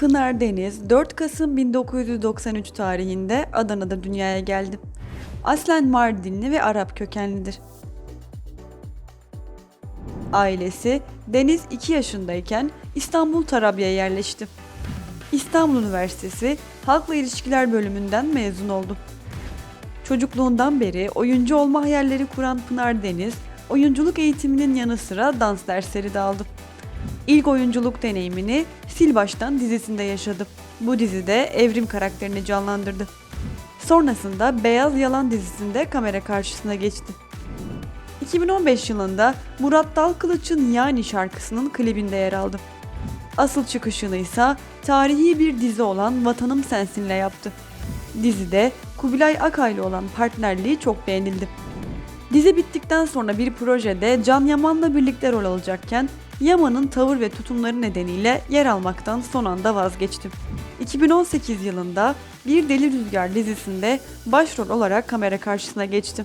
Pınar Deniz 4 Kasım 1993 tarihinde Adana'da dünyaya geldi. Aslen Mardinli ve Arap kökenlidir. Ailesi Deniz 2 yaşındayken İstanbul Tarabya'ya yerleşti. İstanbul Üniversitesi Halkla İlişkiler bölümünden mezun oldu. Çocukluğundan beri oyuncu olma hayalleri kuran Pınar Deniz, oyunculuk eğitiminin yanı sıra dans dersleri de aldı. İlk oyunculuk deneyimini Sil Baştan dizisinde yaşadı. Bu dizide Evrim karakterini canlandırdı. Sonrasında Beyaz Yalan dizisinde kamera karşısına geçti. 2015 yılında Murat Dalkılıç'ın Yani şarkısının klibinde yer aldı. Asıl çıkışını ise tarihi bir dizi olan Vatanım Sensin'le yaptı. Dizide Kubilay Akay'la olan partnerliği çok beğenildi. Dizi bittikten sonra bir projede Can Yaman'la birlikte rol alacakken Yaman'ın tavır ve tutumları nedeniyle yer almaktan son anda vazgeçti. 2018 yılında Bir Deli Rüzgar dizisinde başrol olarak kamera karşısına geçti.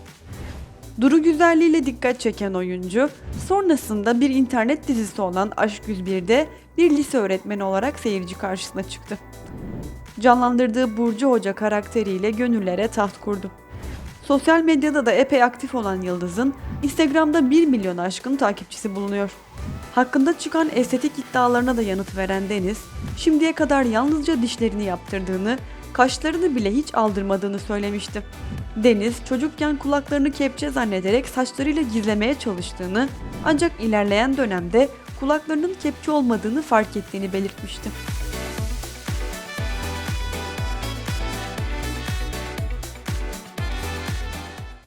Duru güzelliğiyle dikkat çeken oyuncu, sonrasında bir internet dizisi olan Aşk 101'de bir lise öğretmeni olarak seyirci karşısına çıktı. Canlandırdığı Burcu Hoca karakteriyle gönüllere taht kurdu. Sosyal medyada da epey aktif olan Yıldız'ın Instagram'da 1 milyon aşkın takipçisi bulunuyor. Hakkında çıkan estetik iddialarına da yanıt veren Deniz, şimdiye kadar yalnızca dişlerini yaptırdığını, kaşlarını bile hiç aldırmadığını söylemişti. Deniz çocukken kulaklarını kepçe zannederek saçlarıyla gizlemeye çalıştığını ancak ilerleyen dönemde kulaklarının kepçe olmadığını fark ettiğini belirtmişti.